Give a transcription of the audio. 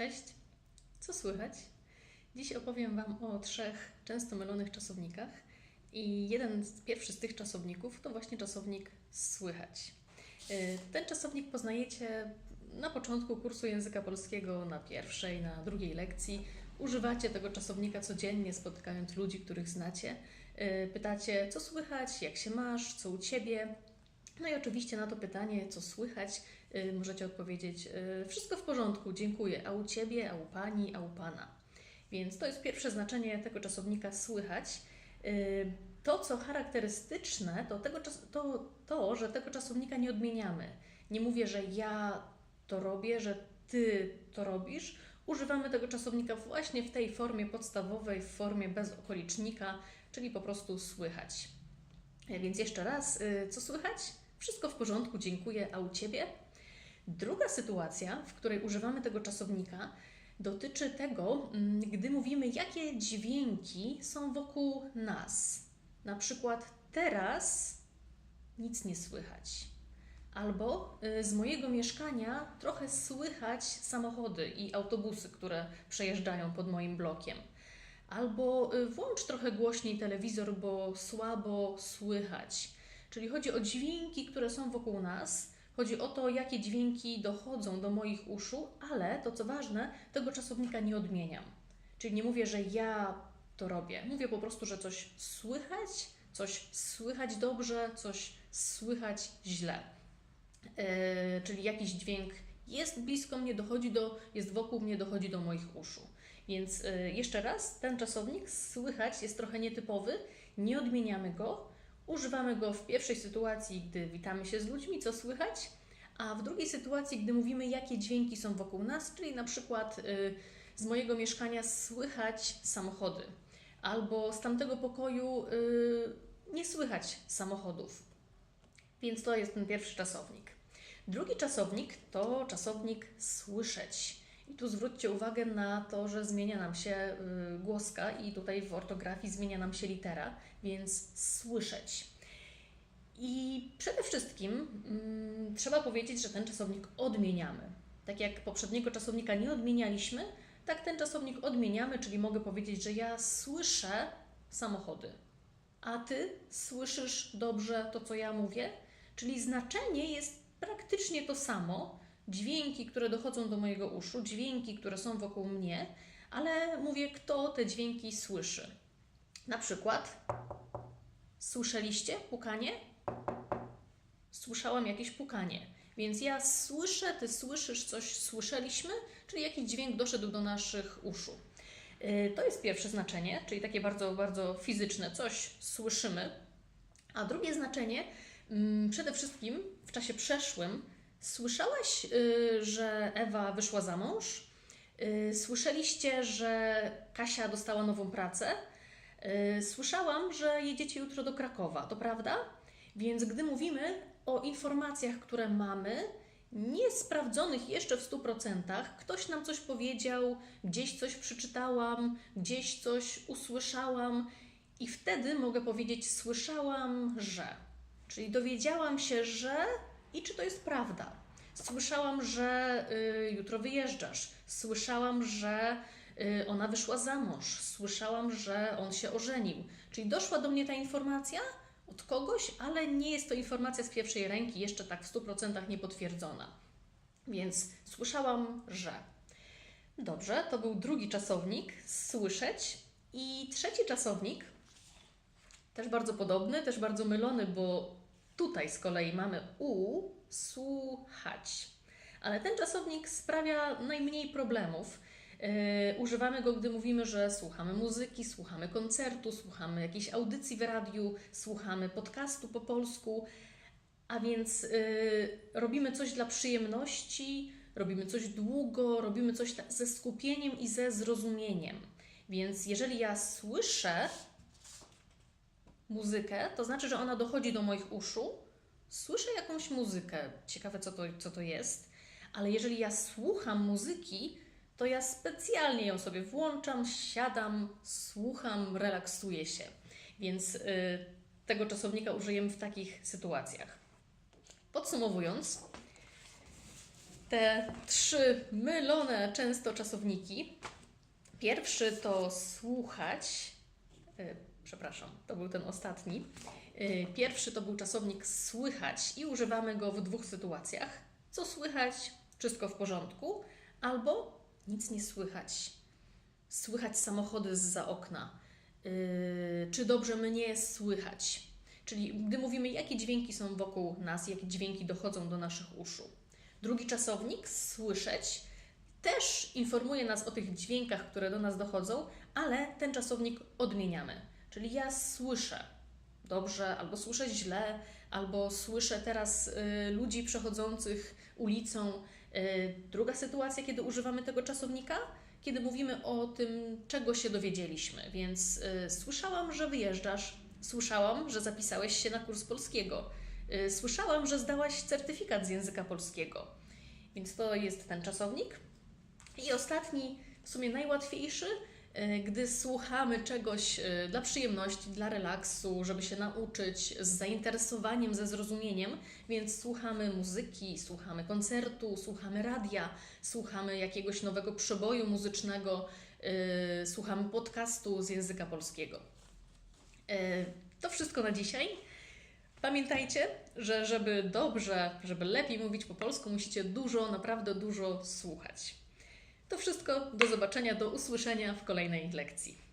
Cześć, co słychać? Dziś opowiem Wam o trzech często mylonych czasownikach i jeden z pierwszy z tych czasowników to właśnie czasownik słychać. Y, Ten czasownik poznajecie na początku kursu języka polskiego, na pierwszej, na drugiej lekcji. Używacie tego czasownika codziennie, spotykając ludzi, których znacie. Y, Pytacie, co słychać, jak się masz, co u ciebie. No i oczywiście na to pytanie, co słychać, możecie odpowiedzieć: y, Wszystko w porządku, dziękuję. A u ciebie, a u pani, a u pana. Więc to jest pierwsze znaczenie tego czasownika słychać. Y, To, co charakterystyczne, to, tego, to, to, że tego czasownika nie odmieniamy. Nie mówię, że ja to robię, że ty to robisz. Używamy tego czasownika właśnie w tej formie podstawowej, w formie bez okolicznika, czyli po prostu słychać. Więc jeszcze raz, y, co słychać? Wszystko w porządku, dziękuję, a u ciebie? Druga sytuacja, w której używamy tego czasownika, dotyczy tego, mm, gdy mówimy, jakie dźwięki są wokół nas. Na przykład teraz nic nie słychać. Albo y, z mojego mieszkania trochę słychać samochody i autobusy, które przejeżdżają pod moim blokiem. Albo y, włącz trochę głośniej telewizor, bo słabo słychać. Czyli chodzi o dźwięki, które są wokół nas. Chodzi o to, jakie dźwięki dochodzą do moich uszu, ale to co ważne, tego czasownika nie odmieniam. Czyli nie mówię, że ja to robię. Mówię po prostu, że coś słychać, coś słychać dobrze, coś słychać źle. E, czyli jakiś dźwięk jest blisko mnie, dochodzi do, jest wokół mnie, dochodzi do moich uszu. Więc e, jeszcze raz, ten czasownik słychać jest trochę nietypowy, nie odmieniamy go, używamy go w pierwszej sytuacji, gdy witamy się z ludźmi, co słychać, a w drugiej sytuacji, gdy mówimy, jakie dźwięki są wokół nas, czyli na przykład y, z mojego mieszkania słychać samochody, albo z tamtego pokoju y, nie słychać samochodów. Więc to jest ten pierwszy czasownik. Drugi czasownik to czasownik słyszeć. I tu zwróćcie uwagę na to, że zmienia nam się y, głoska i tutaj w ortografii zmienia nam się litera, więc słyszeć. I przede wszystkim mm, trzeba powiedzieć, że ten czasownik odmieniamy. Tak jak poprzedniego czasownika nie odmienialiśmy, tak ten czasownik odmieniamy, czyli mogę powiedzieć, że ja słyszę samochody, a ty słyszysz dobrze to, co ja mówię, czyli znaczenie jest praktycznie to samo. Dźwięki, które dochodzą do mojego uszu, dźwięki, które są wokół mnie, ale mówię, kto te dźwięki słyszy. Na przykład, słyszeliście pukanie? Słyszałam jakieś pukanie. Więc ja słyszę, ty słyszysz coś, słyszeliśmy, czyli jakiś dźwięk doszedł do naszych uszu. Yy, To jest pierwsze znaczenie, czyli takie bardzo, bardzo fizyczne, coś słyszymy. A drugie znaczenie, mm, przede wszystkim w czasie przeszłym, słyszałaś, yy, że Ewa wyszła za mąż? Yy, Słyszeliście, że Kasia dostała nową pracę? Yy, Słyszałam, że jedziecie jutro do Krakowa, to prawda? Więc gdy mówimy o informacjach, które mamy, nie sprawdzonych jeszcze w 100%, ktoś nam coś powiedział, gdzieś coś przeczytałam, gdzieś coś usłyszałam, i wtedy mogę powiedzieć: Słyszałam, że. Czyli dowiedziałam się, że i czy to jest prawda. Słyszałam, że y, jutro wyjeżdżasz. Słyszałam, że y, ona wyszła za mąż. Słyszałam, że on się ożenił. Czyli doszła do mnie ta informacja od kogoś, ale nie jest to informacja z pierwszej ręki, jeszcze tak w 100% nie potwierdzona. Więc słyszałam, że. Dobrze, to był drugi czasownik słyszeć. I trzeci czasownik, też bardzo podobny, też bardzo mylony, bo tutaj z kolei mamy u, słuchać. Ale ten czasownik sprawia najmniej problemów. Yy, używamy go, gdy mówimy, że słuchamy muzyki, słuchamy koncertu, słuchamy jakiejś audycji w radiu, słuchamy podcastu po polsku, a więc yy, robimy coś dla przyjemności, robimy coś długo, robimy coś ze skupieniem i ze zrozumieniem. Więc jeżeli ja słyszę muzykę, to znaczy, że ona dochodzi do moich uszu, słyszę jakąś muzykę, ciekawe co to, co to jest, ale jeżeli ja słucham muzyki, to ja specjalnie ją sobie włączam, siadam, słucham, relaksuję się. Więc y, tego czasownika użyjemy w takich sytuacjach. Podsumowując, te trzy mylone często czasowniki. Pierwszy to słuchać. e, Przepraszam, to był ten ostatni. E, Pierwszy to był czasownik słychać i używamy go w dwóch sytuacjach. Co słychać? Wszystko w porządku. Albo nic nie słychać. Słychać samochody za okna. Yy, czy dobrze mnie słychać? Czyli gdy mówimy, jakie dźwięki są wokół nas, jakie dźwięki dochodzą do naszych uszu. Drugi czasownik, słyszeć, też informuje nas o tych dźwiękach, które do nas dochodzą, ale ten czasownik odmieniamy. Czyli ja słyszę dobrze, albo słyszę źle, albo słyszę teraz y, ludzi przechodzących ulicą. Y, druga sytuacja, kiedy używamy tego czasownika, kiedy mówimy o tym, czego się dowiedzieliśmy. Więc y, słyszałam, że wyjeżdżasz, słyszałam, że zapisałeś się na kurs polskiego, y, słyszałam, że zdałaś certyfikat z języka polskiego. Więc to jest ten czasownik. I ostatni, w sumie najłatwiejszy, gdy słuchamy czegoś y, dla przyjemności, dla relaksu, żeby się nauczyć z zainteresowaniem, ze zrozumieniem, więc słuchamy muzyki, słuchamy koncertu, słuchamy radia, słuchamy jakiegoś nowego przeboju muzycznego, y, słuchamy podcastu z języka polskiego. To wszystko na dzisiaj. Pamiętajcie, że żeby dobrze, żeby lepiej mówić po polsku, musicie dużo, naprawdę dużo słuchać. To wszystko. Do zobaczenia, do usłyszenia w kolejnej lekcji.